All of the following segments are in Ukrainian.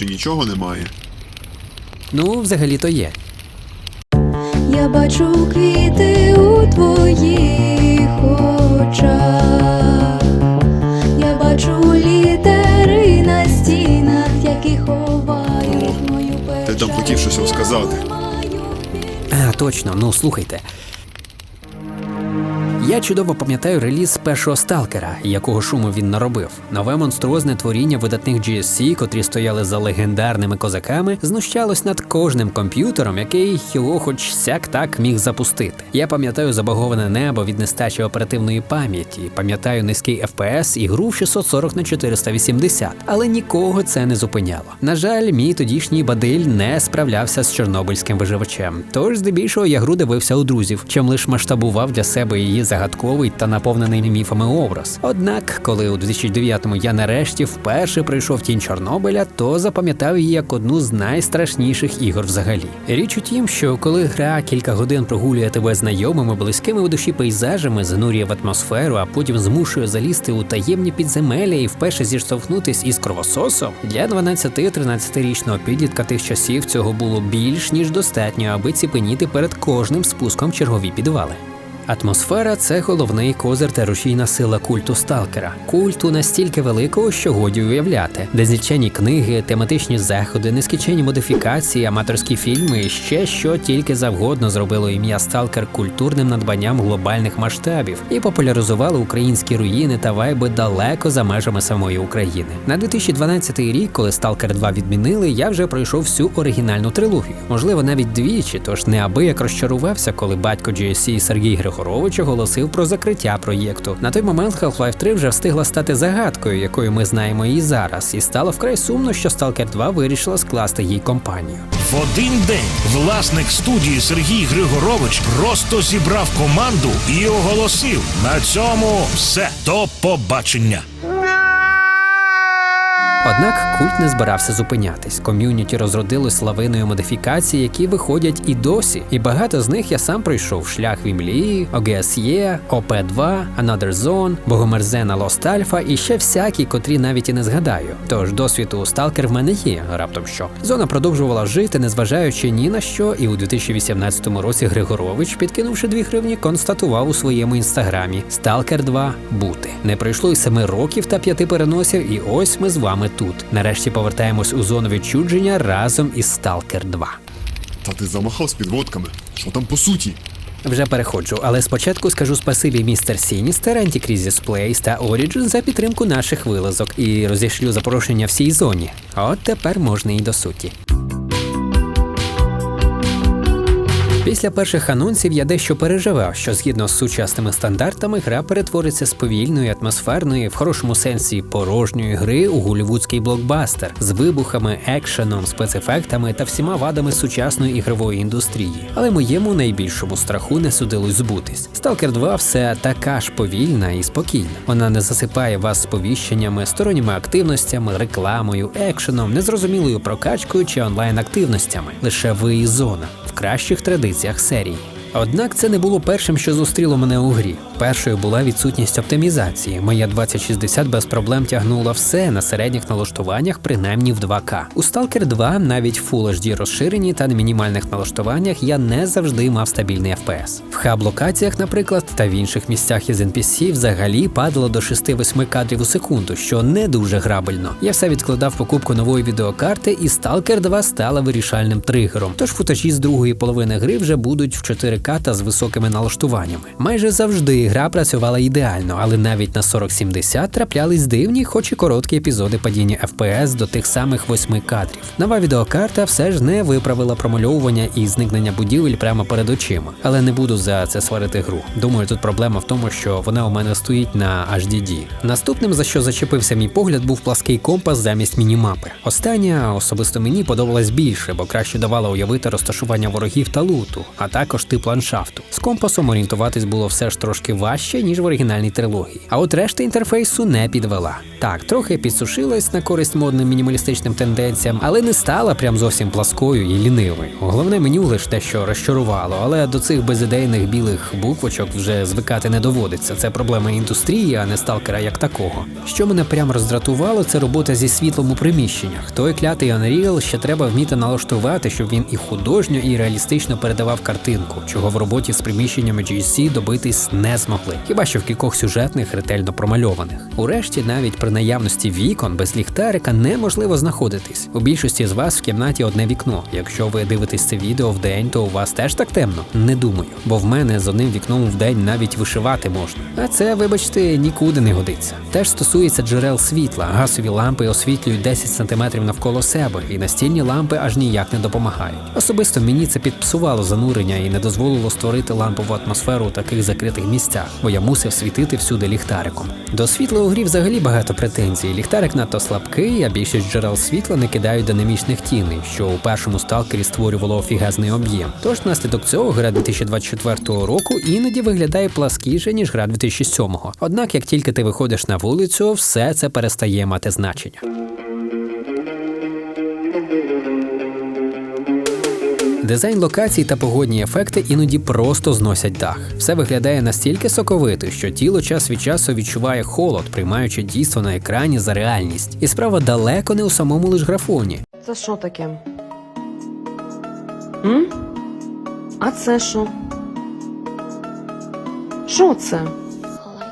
поновіше нічого немає. Ну, взагалі-то є. Я бачу квіти у твоїх очах. Я бачу літери на стінах, які ховають мою печаль. Ти там хотів щось розказати. А, точно, ну слухайте. Я чудово пам'ятаю реліз першого сталкера, якого шуму він наробив. Нове монструозне творіння видатних GSC, котрі стояли за легендарними козаками, знущалось над кожним комп'ютером, який його хоч сяк так міг запустити. Я пам'ятаю забаговане небо від нестачі оперативної пам'яті, пам'ятаю низький FPS і гру в 640 на 480, але нікого це не зупиняло. На жаль, мій тодішній бадиль не справлявся з чорнобильським виживачем. Тож, здебільшого, я гру дивився у друзів, чим лиш масштабував для себе її загадковий та наповнений міфами образ. Однак, коли у 2009-му я нарешті вперше прийшов тінь Чорнобиля, то запам'ятав її як одну з найстрашніших ігор взагалі. Річ у тім, що коли гра кілька годин прогулює тебе знайомими, близькими у душі пейзажами, занурює в атмосферу, а потім змушує залізти у таємні підземелля і вперше зіштовхнутись із кровососом, для 12-13-річного підлітка тих часів цього було більш ніж достатньо, аби ціпеніти перед кожним спуском чергові підвали. Атмосфера це головний козир та рушійна сила культу сталкера. Культу настільки великого, що годі уявляти, де злічені книги, тематичні заходи, нескінченні модифікації, аматорські фільми і ще що тільки завгодно зробило ім'я сталкер культурним надбанням глобальних масштабів і популяризувало українські руїни та вайби далеко за межами самої України. На 2012 рік, коли Сталкер 2 відмінили, я вже пройшов всю оригінальну трилогію, можливо, навіть двічі, тож неабияк розчарувався, коли батько GSC Сергій Григорович оголосив про закриття проєкту. На той момент Half-Life 3 вже встигла стати загадкою, якою ми знаємо її зараз, і стало вкрай сумно, що Stalker 2 вирішила скласти їй компанію. В один день власник студії Сергій Григорович просто зібрав команду і оголосив: на цьому все до побачення. Однак культ не збирався зупинятись. Ком'юніті розродилось лавиною модифікацій, які виходять і досі. І багато з них я сам пройшов шлях Вімлії, OGSE, OP2, Another Zone, Богомерзена Lost Alpha і ще всякі, котрі навіть і не згадаю. Тож досвід у Сталкер в мене є, раптом що. Зона продовжувала жити, незважаючи ні на що, і у 2018 році Григорович, підкинувши дві гривні, констатував у своєму інстаграмі Сталкер 2 бути. Не пройшло й семи років та п'яти переносів, і ось ми з вами тут. Нарешті повертаємось у зону відчудження разом із Сталкер 2. Та ти замахав з підводками. Що там по суті? Вже переходжу, але спочатку скажу спасибі містер Сіністер, Антікрізіс Плейс та Origin за підтримку наших вилазок і розішлю запрошення всій зоні. От тепер можна і до суті. Після перших анонсів я дещо переживав, що згідно з сучасними стандартами гра перетвориться з повільної, атмосферної, в хорошому сенсі порожньої гри у голівудський блокбастер з вибухами, екшеном, спецефектами та всіма вадами сучасної ігрової індустрії. Але моєму найбільшому страху не судилось збутись. Stalker 2 все така ж повільна і спокійна. Вона не засипає вас сповіщеннями, сторонніми активностями, рекламою, екшеном, незрозумілою прокачкою чи онлайн активностями. Лише ви і зона кращих традиціях серії. Однак це не було першим, що зустріло мене у грі. Першою була відсутність оптимізації. Моя 2060 без проблем тягнула все на середніх налаштуваннях, принаймні в 2К. У Stalker 2 навіть в Full HD розширенні та на мінімальних налаштуваннях я не завжди мав стабільний FPS. В хаб-локаціях, наприклад, та в інших місцях із NPC взагалі падало до 6-8 кадрів у секунду, що не дуже грабельно. Я все відкладав покупку нової відеокарти, і Stalker 2 стала вирішальним тригером. Тож футажі з другої половини гри вже будуть в 4К та з високими налаштуваннями. Майже завжди гра працювала ідеально, але навіть на 4070 траплялись дивні, хоч і короткі епізоди падіння FPS до тих самих 8 кадрів. Нова відеокарта все ж не виправила промальовування і зникнення будівель прямо перед очима. Але не буду за це сварити гру. Думаю, тут проблема в тому, що вона у мене стоїть на HDD. Наступним, за що зачепився мій погляд, був плаский компас замість мінімапи. Остання особисто мені подобалась більше, бо краще давала уявити розташування ворогів та луту, а також тип ландшафту. З компасом орієнтуватись було все ж трошки важче, ніж в оригінальній трилогії. А от решта інтерфейсу не підвела. Так, трохи підсушилась на користь модним мінімалістичним тенденціям, але не стала прям зовсім пласкою і лінивою. Головне меню лише те, що розчарувало, але до цих безідейних білих буквочок вже звикати не доводиться. Це проблема індустрії, а не сталкера як такого. Що мене прям роздратувало, це робота зі світлом у приміщеннях. Той клятий Unreal ще треба вміти налаштувати, щоб він і художньо, і реалістично передавав картинку, чого в роботі з приміщеннями GSC добитись не змогли. Хіба що в кількох сюжетних ретельно промальованих. Урешті, навіть при наявності вікон без ліхтарика неможливо знаходитись. У більшості з вас в кімнаті одне вікно. Якщо ви дивитесь це відео вдень, то у вас теж так темно? Не думаю, бо в мене з одним вікном вдень навіть вишивати можна. А це, вибачте, нікуди не годиться. Теж стосується джерел світла. Газові лампи освітлюють 10 см навколо себе, і настільні лампи аж ніяк не допомагають. Особисто мені це підпсувало занурення і не дозволило створити лампову атмосферу у таких закритих місцях, бо я мусив світити всюди ліхтариком. До світла у грі взагалі багато претензій. Ліхтарик надто слабкий, а більшість джерел світла не кидають динамічних тіней, що у першому сталкері створювало офігезний об'єм. Тож внаслідок цього гра 2024 року іноді виглядає пласкіше, ніж гра 2007. Однак, як тільки ти виходиш на вулицю, все це перестає мати значення. Дизайн локацій та погодні ефекти іноді просто зносять дах. Все виглядає настільки соковито, що тіло час від часу відчуває холод, приймаючи дійство на екрані за реальність. І справа далеко не у самому лиш графоні. Це що таке? М? А це що? Що це?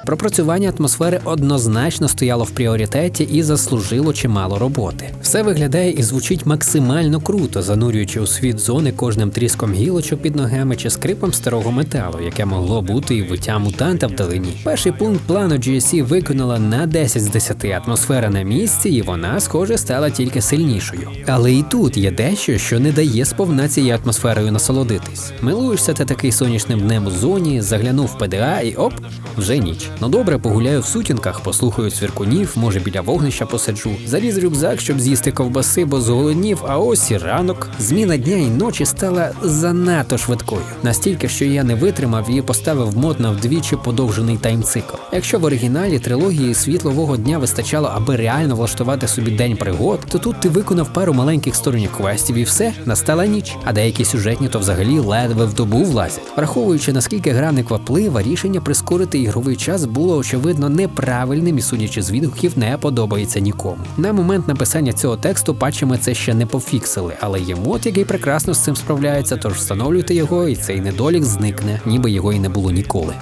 Пропрацювання атмосфери однозначно стояло в пріоритеті і заслужило чимало роботи. Все виглядає і звучить максимально круто, занурюючи у світ зони кожним тріском гілочок під ногами чи скрипом старого металу, яке могло бути і виття мутанта вдалині. Перший пункт плану GSC виконала на 10 з 10 атмосфера на місці, і вона, схоже, стала тільки сильнішою. Але і тут є дещо, що не дає сповна цією атмосферою насолодитись. Милуєшся ти такий сонячним днем у зоні, заглянув в ПДА і оп, вже ніч. Ну добре, погуляю в сутінках, послухаю цвіркунів, може біля вогнища посиджу. Заліз рюкзак, щоб з'їсти ковбаси, бо зголоднів, а ось і ранок. Зміна дня і ночі стала занадто швидкою. Настільки, що я не витримав і поставив мод на вдвічі подовжений таймцикл. Якщо в оригіналі трилогії світлового дня вистачало, аби реально влаштувати собі день пригод, то тут ти виконав пару маленьких сторонніх квестів і все, настала ніч. А деякі сюжетні то взагалі ледве в добу влазять. Враховуючи наскільки гра не кваплива, рішення прискорити ігровий час було очевидно неправильним і, судячи з відгуків, не подобається нікому. На момент написання цього тексту патчами це ще не пофіксили, але є мод, який прекрасно з цим справляється, тож встановлюйте його, і цей недолік зникне, ніби його і не було ніколи.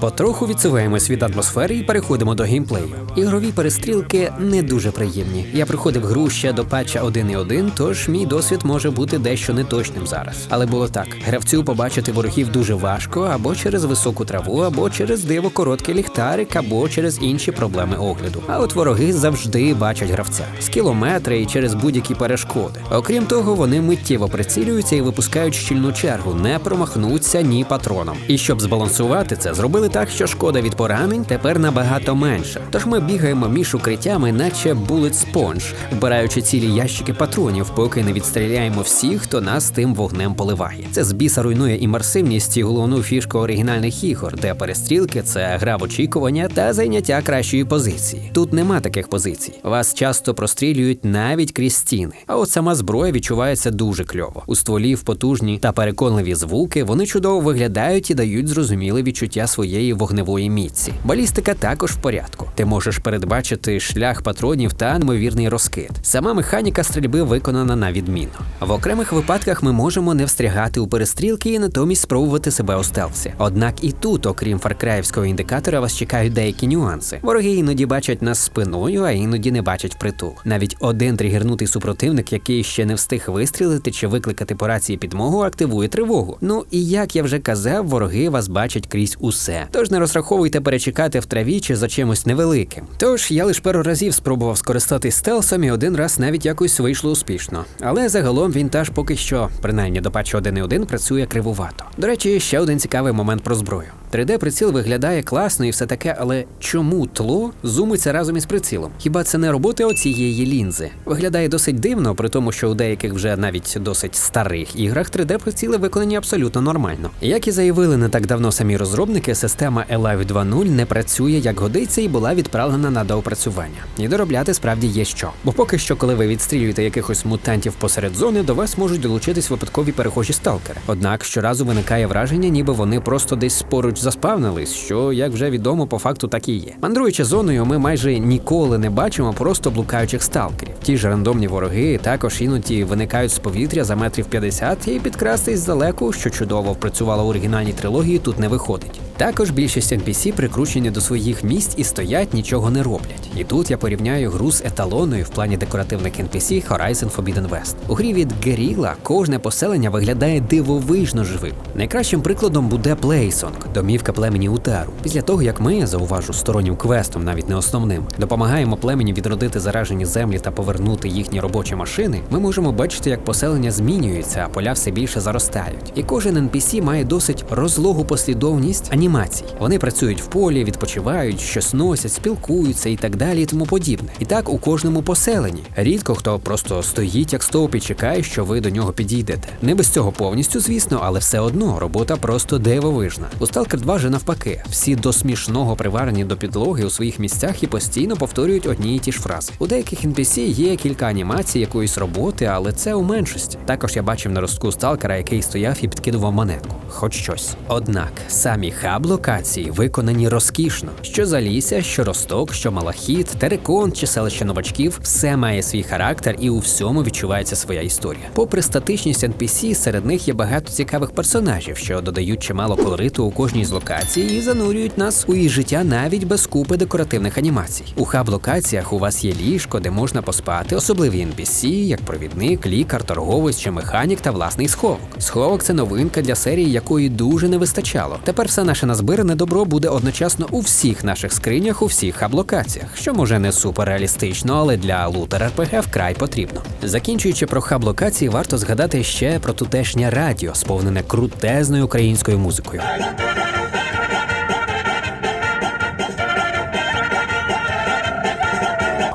Потроху відсуваємось від атмосфери і переходимо до геймплею. Ігрові перестрілки не дуже приємні. Я приходив гру ще до патча 1.1, тож мій досвід може бути дещо неточним зараз. Але було так: гравцю побачити ворогів дуже важко або через високу траву, або через диво короткий ліхтарик, або через інші проблеми огляду. А от вороги завжди бачать гравця з кілометри і через будь-які перешкоди. Окрім того, вони миттєво прицілюються і випускають щільну чергу, не промахнуться ні патроном. І щоб збалансувати це, зробили так, що шкода від поранень тепер набагато менша. Тож ми бігаємо між укриттями, наче булет спонж, вбираючи цілі ящики патронів, поки не відстріляємо всіх, хто нас тим вогнем поливає. Це з біса руйнує імерсивність і головну фішку оригінальних ігор, де перестрілки це гра в очікування та зайняття кращої позиції. Тут нема таких позицій. Вас часто прострілюють навіть крізь стіни. А от сама зброя відчувається дуже кльово. У стволів потужні та переконливі звуки, вони чудово виглядають і дають зрозуміле відчуття своєї вогневої міці. Балістика також в порядку. Ти можеш передбачити шлях патронів та неймовірний розкид. Сама механіка стрільби виконана на відмінно. В окремих випадках ми можемо не встрягати у перестрілки і натомість спробувати себе у стелсі. Однак і тут, окрім фаркраївського індикатора, вас чекають деякі нюанси. Вороги іноді бачать нас спиною, а іноді не бачать впритул. Навіть один тригернутий супротивник, який ще не встиг вистрілити чи викликати по рації підмогу, активує тривогу. Ну і як я вже казав, вороги вас бачать крізь усе. Тож не розраховуйте перечекати в траві чи за чимось невеликим. Тож я лише пару разів спробував скористатись стелсом і один раз навіть якось вийшло успішно. Але загалом вінтаж поки що, принаймні до патчу 1.1, працює кривувато. До речі, ще один цікавий момент про зброю. 3D приціл виглядає класно і все таке, але чому тло зумиться разом із прицілом? Хіба це не робота оцієї лінзи? Виглядає досить дивно, при тому, що у деяких вже навіть досить старих іграх 3D приціли виконані абсолютно нормально. Як і заявили не так давно самі розробники, система Alive 2.0 не працює як годиться і була відправлена на доопрацювання. І доробляти справді є що. Бо поки що, коли ви відстрілюєте якихось мутантів посеред зони, до вас можуть долучитись випадкові перехожі сталкери. Однак щоразу виникає враження, ніби вони просто десь поруч заспавнились, що, як вже відомо, по факту так і є. Мандруючи зоною, ми майже ніколи не бачимо просто блукаючих сталкерів. Ті ж рандомні вороги також іноді виникають з повітря за метрів 50 і підкрастись здалеку, що чудово впрацювало у оригінальній трилогії, тут не виходить. Також більшість NPC прикручені до своїх місць і стоять, нічого не роблять. І тут я порівняю гру з еталоною в плані декоративних NPC Horizon Forbidden West. У грі від Guerrilla кожне поселення виглядає дивовижно живим. Найкращим прикладом буде Плейсонг, домівка племені Утару. Після того, як ми, зауважу, стороннім квестом, навіть не основним, допомагаємо племені відродити заражені землі та повернути їхні робочі машини, ми можемо бачити, як поселення змінюється, а поля все більше заростають. І кожен NPC має досить розлогу послідовність анімацій. Вони працюють в полі, відпочивають, щось носять, спілкуються і так далі, і тому подібне. І так у кожному поселенні. Рідко хто просто стоїть як стовп і чекає, що ви до нього підійдете. Не без цього повністю, звісно, але все одно робота просто дивовижна. У Stalker 2 же навпаки, всі до смішного приварені до підлоги у своїх місцях і постійно повторюють одні і ті ж фрази. У деяких NPC є кілька анімацій якоїсь роботи, але це у меншості. Також я бачив на ростку сталкера, який стояв і підкидував монетку, хоч щось. Однак самі хаб локації виконані розкішно. Що залісся, що росток, що малахіт, терикон чи селище новачків, все має свій характер і у всьому відчувається своя історія. Попри статичність NPC, серед них є багато цікавих персонажів, що додають чимало колориту у кожній з локацій і занурюють нас у її життя навіть без купи декоративних анімацій. У хаб-локаціях у вас є ліжко, де можна поспати, особливі NPC, як провідник, лікар, торговець чи механік та власний сховок. Сховок це новинка для серії, якої дуже не вистачало. Тепер все наше назбиране добро буде одночасно у всіх наших скринях, у всіх хаб-локаціях, що може не супер реалістично, але для лутер РПГ вкрай потрібно. Закінчуючи про хаб-локації, варто згадати ще про тутешнє радіо, сповнене крутезною українською музикою.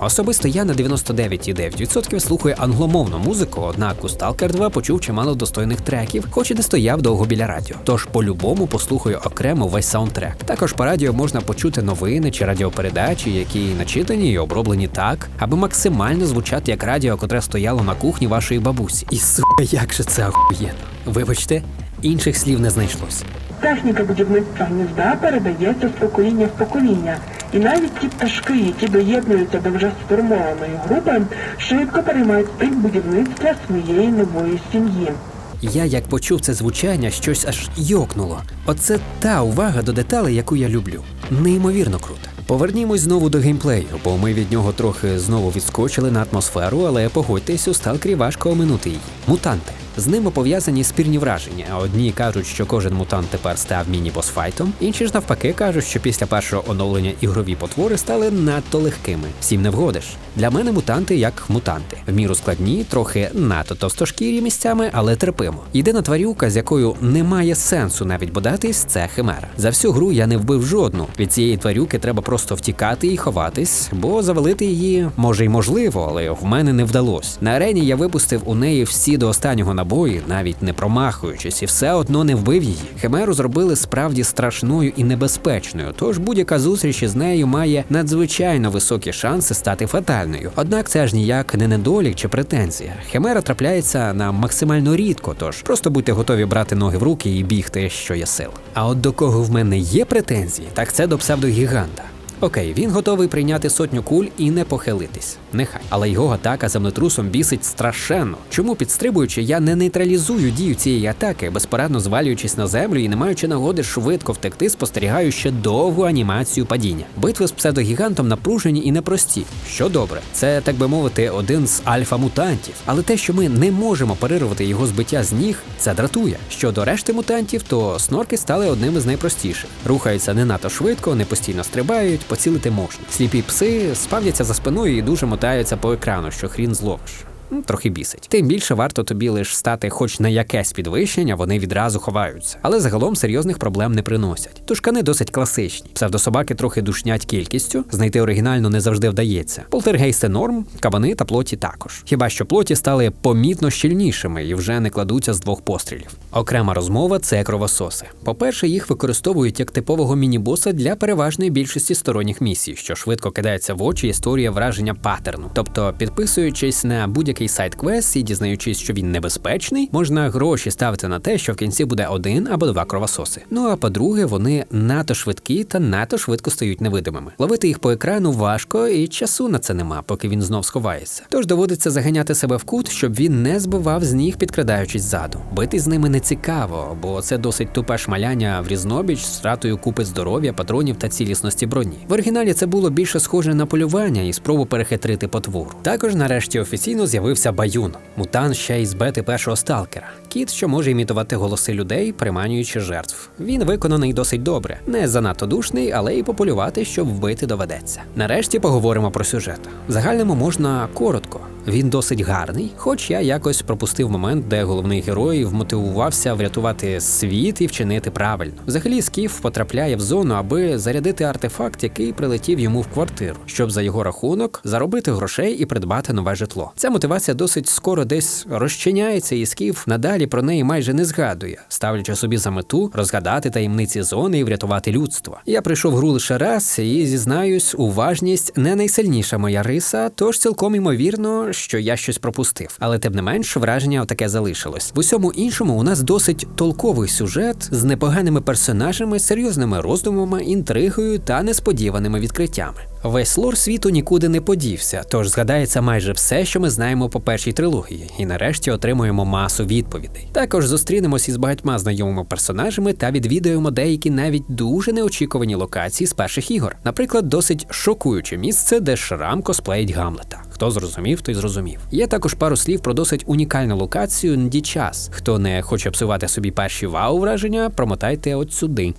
Особисто я на 99,9% слухаю англомовну музику, однак у Stalker 2 почув чимало достойних треків, хоч і не стояв довго біля радіо. Тож по-любому послухаю окремо весь саундтрек. Також по радіо можна почути новини чи радіопередачі, які начитані і оброблені так, аби максимально звучати як радіо, котре стояло на кухні вашої бабусі. І сука, як же це охуєнно. Вибачте, інших слів не знайшлось. Техніка будівництва гнізда передається з покоління в покоління. І навіть ті пташки, які доєднуються до вже сформованої групи, швидко переймають стиль будівництва своєї нової сім'ї. Я як почув це звучання, щось аж йокнуло. Оце та увага до деталей, яку я люблю. Неймовірно круто. Повернімось знову до геймплею, бо ми від нього трохи знову відскочили на атмосферу, але погодьтесь, у сталкері важко оминути її. Мутанти. З ними пов'язані спірні враження. Одні кажуть, що кожен мутант тепер став міні-босфайтом, інші ж навпаки кажуть, що після першого оновлення ігрові потвори стали надто легкими. Всім не вгодиш. Для мене мутанти як мутанти. В міру складні, трохи надто товстошкірі місцями, але терпимо. Єдина тварюка, з якою немає сенсу навіть бодатись, це химера. За всю гру я не вбив жодну. Від цієї тварюки треба просто втікати і ховатись, бо завалити її може й можливо, але в мене не вдалося. На арені я випустив у неї всі до останнього набої, навіть не промахуючись, і все одно не вбив її. Химеру зробили справді страшною і небезпечною, тож будь-яка зустріч із нею має надзвичайно високі шанси стати фатальною. Однак це ж ніяк не недолік чи претензія. Химера трапляється нам максимально рідко, тож просто будьте готові брати ноги в руки і бігти, що є сил. А от до кого в мене є претензії, так це до псевдогіганта. Окей, він готовий прийняти сотню куль і не похилитись. Нехай. Але його атака землетрусом бісить страшенно. Чому підстрибуючи, я не нейтралізую дію цієї атаки, безпорадно звалюючись на землю і не маючи нагоди швидко втекти, спостерігаю ще довгу анімацію падіння. Битви з псевдогігантом напружені і непрості. Що добре, це так би мовити, один з альфа-мутантів. Але те, що ми не можемо перервати його збиття з ніг, це дратує. Щодо решти мутантів, то снорки стали одним із найпростіших. Рухаються не надто швидко, не постійно стрибають, поцілити можна. Сліпі пси спавняться за спиною і дуже мотаються по екрану, що хрін зловиш. Ну, Трохи бісить. Тим більше варто тобі лише стати хоч на якесь підвищення, вони відразу ховаються. Але загалом серйозних проблем не приносять. Тушкани досить класичні. Псевдособаки трохи душнять кількістю, знайти оригінальну не завжди вдається. Полтергейсти норм, кабани та плоті також. Хіба що плоті стали помітно щільнішими і вже не кладуться з двох пострілів. Окрема розмова це кровососи. По-перше, їх використовують як типового міні-боса для переважної більшості сторонніх місій, що швидко кидається в очі і створює враження паттерну. Тобто, підписуючись на будь-який сайт квест і дізнаючись, що він небезпечний, можна гроші ставити на те, що в кінці буде один або два кровососи. Ну а по-друге, вони надто швидкі та надто швидко стають невидимими. Ловити їх по екрану важко, і часу на це нема, поки він знов сховається. Тож доводиться заганяти себе в кут, щоб він не збивав з ніг, підкрадаючись ззаду. Бити з ними не цікаво, бо це досить тупе шмаляння в різнобіч з втратою купи здоров'я, патронів та цілісності броні. В оригіналі це було більше схоже на полювання і спробу перехитрити потвору. Також нарешті офіційно з'явився Баюн, мутант ще із бети першого сталкера. Кіт, що може імітувати голоси людей, приманюючи жертв. Він виконаний досить добре, не занадто душний, але й пополювати, щоб вбити доведеться. Нарешті поговоримо про сюжет. В загальному можна коротко. Він досить гарний, хоч я якось пропустив момент, де головний герой вмотивувався врятувати світ і вчинити правильно. Взагалі, Скіф потрапляє в зону, аби зарядити артефакт, який прилетів йому в квартиру, щоб за його рахунок заробити грошей і придбати нове житло. Ця мотивація досить скоро десь розчиняється, і Скіф надалі про неї майже не згадує, ставлячи собі за мету розгадати таємниці зони і врятувати людство. Я прийшов гру лише раз і зізнаюсь, уважність не найсильніша моя риса, тож цілком імовірно, що я щось пропустив. Але тим не менш враження таке залишилось. В усьому іншому у нас досить толковий сюжет з непоганими персонажами, серйозними роздумами, інтригою та несподіваними відкриттями. Весь лор світу нікуди не подівся, тож згадається майже все, що ми знаємо по першій трилогії, і нарешті отримуємо масу відповідей. Також зустрінемось із багатьма знайомими персонажами та відвідаємо деякі навіть дуже неочікувані локації з перших ігор. Наприклад, досить шокуюче місце, де Шрам косплеїть Гамлета. Хто зрозумів, той зрозумів. Є також пару слів про досить унікальну локацію Ндічас. Хто не хоче псувати собі перші вау враження, промотайте от сюди.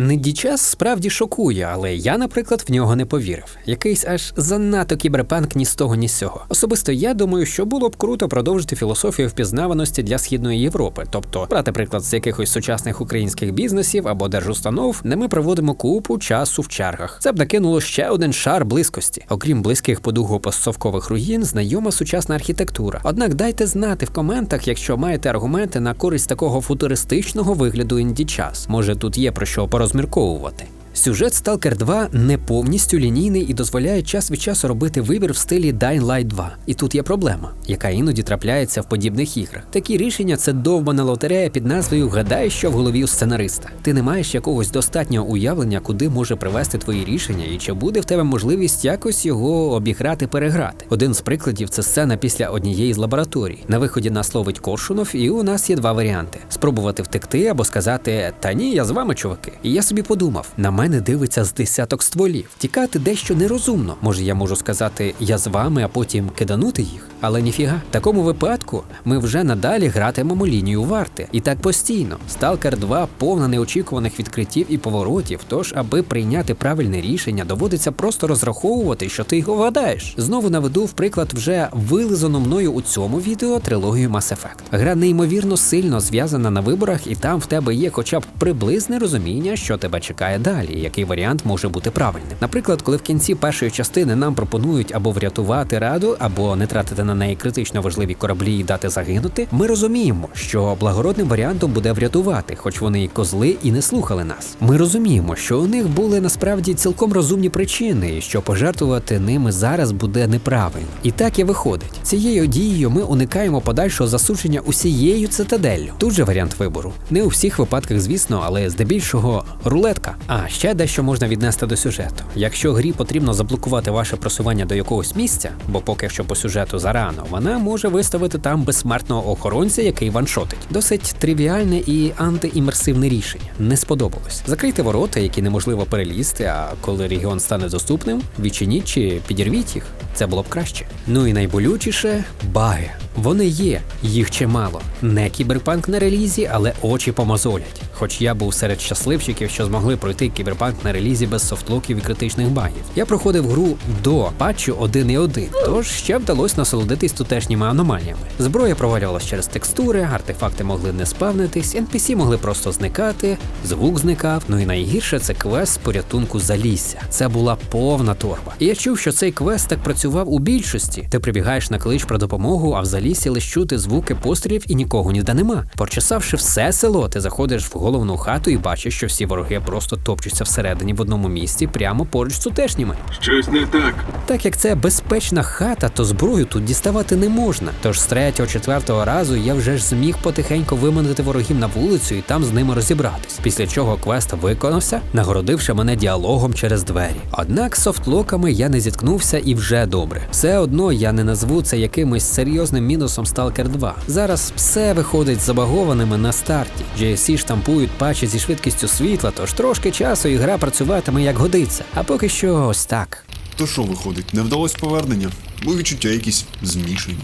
Недічас справді шокує, але я, наприклад, в нього не повірив. Якийсь аж занадто кіберпанк ні з того, ні з сього. Особисто я думаю, що було б круто продовжити філософію впізнаваності для східної Європи, тобто брати приклад з якихось сучасних українських бізнесів або держустанов, де ми проводимо купу часу в чергах. Це б накинуло ще один шар близькості. Окрім близьких по духу постсовкових руїн, знайома сучасна архітектура. Однак дайте знати в коментах, якщо маєте аргументи на користь такого футуристичного вигляду індічас. Може тут є про що порозмірковувати. Сюжет Stalker 2 не повністю лінійний і дозволяє час від часу робити вибір в стилі Dying Light 2. І тут є проблема, яка іноді трапляється в подібних іграх. Такі рішення це довбана лотерея під назвою Гадай, що в голові у сценариста. Ти не маєш якогось достатнього уявлення, куди може привести твої рішення, і чи буде в тебе можливість якось його обіграти, переграти. Один з прикладів це сцена після однієї з лабораторій. На виході нас ловить Коршунов, і у нас є два варіанти: спробувати втекти або сказати Та ні, я з вами, чуваки. І я собі подумав: на мене дивиться з десяток стволів. Тікати дещо нерозумно. Може, я можу сказати я з вами, а потім киданути їх. Але ніфіга. В такому випадку ми вже надалі гратимемо лінію варти. І так постійно. Stalker 2 повна неочікуваних відкриттів і поворотів. Тож, аби прийняти правильне рішення, доводиться просто розраховувати, що ти його вгадаєш. Знову наведу в приклад вже вилизану мною у цьому відео трилогію Mass Effect. Гра неймовірно сильно зв'язана на виборах, і там в тебе є хоча б приблизне розуміння, що тебе чекає далі, який варіант може бути правильним. Наприклад, коли в кінці першої частини нам пропонують або врятувати раду, або не тратити на неї критично важливі кораблі і дати загинути, ми розуміємо, що благородним варіантом буде врятувати, хоч вони і козли і не слухали нас. Ми розуміємо, що у них були насправді цілком розумні причини, і що пожертвувати ними зараз буде неправильно. І так і виходить. Цією дією ми уникаємо подальшого засудження усією цитаделлю. Тут же варіант вибору. Не у всіх випадках, звісно, але здебільшого рулетка. А ще Ще дещо можна віднести до сюжету. Якщо грі потрібно заблокувати ваше просування до якогось місця, бо поки що по сюжету зарано, вона може виставити там безсмертного охоронця, який ваншотить. Досить тривіальне і антиімерсивне рішення. Не сподобалось. Закрийте ворота, які неможливо перелізти, а коли регіон стане доступним, відчиніть чи підірвіть їх. Це було б краще. Ну і найболючіше баги. Вони є, їх чимало. Не кіберпанк на релізі, але очі помозолять. Хоч я був серед щасливчиків, що змогли пройти кіберпанк на релізі без софтлоків і критичних багів. Я проходив гру до патчу 1.1, тож ще вдалося насолодитись тутешніми аномаліями. Зброя провалювалась через текстури, артефакти могли не спавнитись, NPC могли просто зникати, звук зникав. Ну і найгірше це квест з порятунку залісся. Це була повна торба. І я чув, що цей квест так працював у більшості. Ти прибігаєш на клич про допомогу, а в залісі лиш чути звуки пострілів і нікого ніде нема. Прочесавши все село, ти заходиш в головну хату і бачиш, що всі вороги просто топчуться всередині в одному місці, прямо поруч з тутешніми. Щось не так. Так як це безпечна хата, то зброю тут діставати не можна. Тож з третього, четвертого разу я вже ж зміг потихеньку виманити ворогів на вулицю і там з ними розібратись. Після чого квест виконався, нагородивши мене діалогом через двері. Однак софтлоками я не зіткнувся і вже добре. Все одно я не назву це якимось серйозним мінусом Stalker 2. Зараз все виходить забагованими на старті. GSC штампують патчі зі швидкістю світла, тож трошки часу і гра працюватиме як годиться. А поки що ось так. То що виходить, не вдалось повернення? Бо відчуття якісь змішані.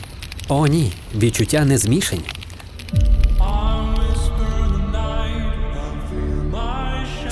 О, ні, відчуття не змішані.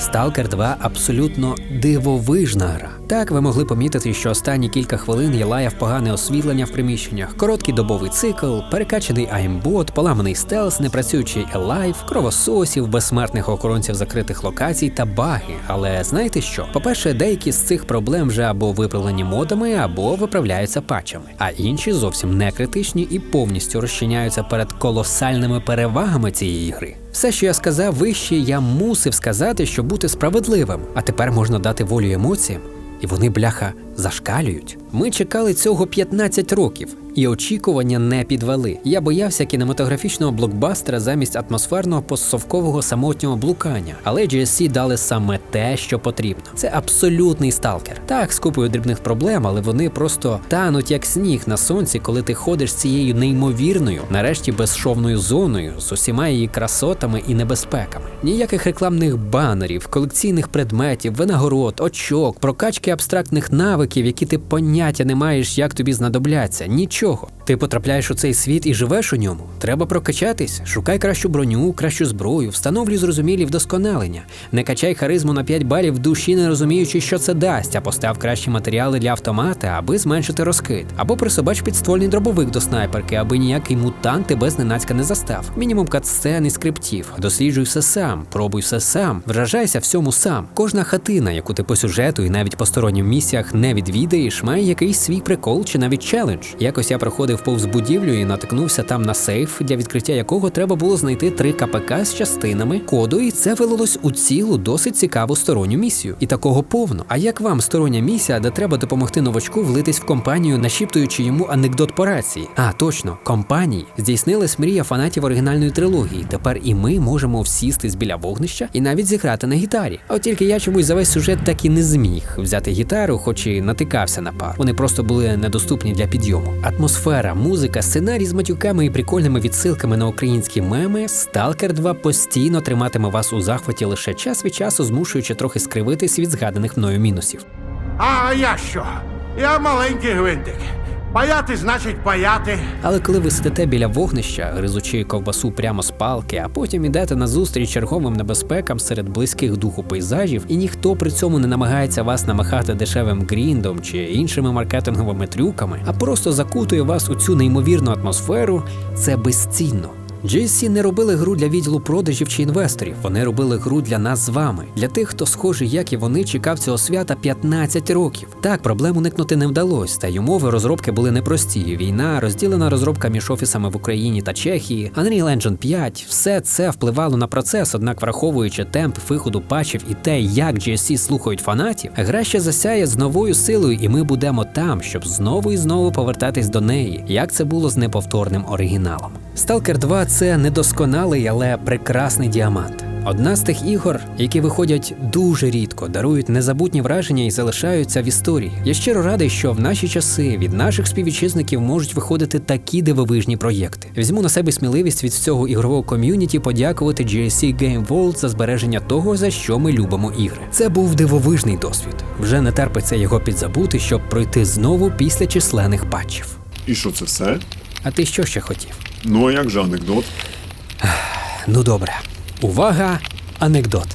Stalker 2 абсолютно дивовижна гра. Так, ви могли помітити, що останні кілька хвилин я лаяв погане освітлення в приміщеннях, короткий добовий цикл, перекачаний аймбот, поламаний стелс, непрацюючий елайв, кровососів, безсмертних охоронців закритих локацій та баги. Але знаєте що? По-перше, деякі з цих проблем вже або виправлені модами, або виправляються патчами, а інші зовсім не критичні і повністю розчиняються перед колосальними перевагами цієї гри. Все, що я сказав вище, я мусив сказати, щоб бути справедливим. А тепер можна дати волю емоціям, і вони, бляха, зашкалюють. Ми чекали цього 15 років, і очікування не підвели. Я боявся кінематографічного блокбастера замість атмосферного постсовкового самотнього блукання. Але GSC дали саме те, що потрібно. Це абсолютний сталкер. Так, з купою дрібних проблем, але вони просто тануть як сніг на сонці, коли ти ходиш цією неймовірною, нарешті безшовною зоною з усіма її красотами і небезпеками. Ніяких рекламних банерів, колекційних предметів, винагород, очок, прокачки абстрактних навиків, які ти поняття не маєш, як тобі знадобляться. Нічого. Ти потрапляєш у цей світ і живеш у ньому. Треба прокачатись, шукай кращу броню, кращу зброю, встановлюй зрозумілі вдосконалення. Не качай харизму на 5 балів в душі, не розуміючи, що це дасть, а постав кращі матеріали для автомата, аби зменшити розкид. Або присобач підствольний дробовик до снайперки, аби ніякий мутант тебе зненацька не застав. Мінімум катсцен і скриптів. Досліджуй все сам, пробуй все сам, вражайся всьому сам. Кожна хатина, яку ти по сюжету і навіть по стороннім місіях не відвідаєш, має якийсь свій прикол чи навіть челендж. Якось я проходив повз будівлю і натикнувся там на сейф, для відкриття якого треба було знайти три КПК з частинами коду, і це вилилось у цілу досить цікаву сторонню місію. І такого повно. А як вам стороння місія, де треба допомогти новачку влитись в компанію, нашіптуючи йому анекдот по рації? А точно, компанії здійснилась мрія фанатів оригінальної трилогії. Тепер і ми можемо всістись біля вогнища і навіть зіграти на гітарі. От тільки я чомусь за весь сюжет так і не зміг взяти гітару, хоч і натикався на пар. Вони просто були недоступні для підйому. Атмосфера, музика, сценарій з матюками і прикольними відсилками на українські меми. Сталкер 2 постійно триматиме вас у захваті лише час від часу, змушуючи трохи скривитись від згаданих мною мінусів. А я що? Я маленький гвинтик. Паяти значить паяти. Але коли ви сидите біля вогнища, гризучи ковбасу прямо з палки, а потім ідете на зустріч черговим небезпекам серед близьких духу пейзажів, і ніхто при цьому не намагається вас намахати дешевим гріндом чи іншими маркетинговими трюками, а просто закутує вас у цю неймовірну атмосферу, це безцінно. GSC не робили гру для відділу продажів чи інвесторів. Вони робили гру для нас з вами, для тих, хто схожий, як і вони, чекав цього свята 15 років. Так, проблем уникнути не вдалося, та й умови розробки були непрості. Війна, розділена розробка між офісами в Україні та Чехії, Unreal Engine 5, все це впливало на процес, однак, враховуючи темп виходу патчів і те, як GSC слухають фанатів, гра ще засяє з новою силою, і ми будемо там, щоб знову і знову повертатись до неї, як це було з неповторним оригіналом. Stalker 2 це недосконалий, але прекрасний діамант. Одна з тих ігор, які виходять дуже рідко, дарують незабутні враження і залишаються в історії. Я щиро радий, що в наші часи від наших співвітчизників можуть виходити такі дивовижні проєкти. Візьму на себе сміливість від всього ігрового ком'юніті подякувати GSC Game World за збереження того, за що ми любимо ігри. Це був дивовижний досвід. Вже не терпиться його підзабути, щоб пройти знову після численних патчів. І що це все? А ти що ще хотів? Ну а як же анекдот? Ну добре. Увага! Анекдот.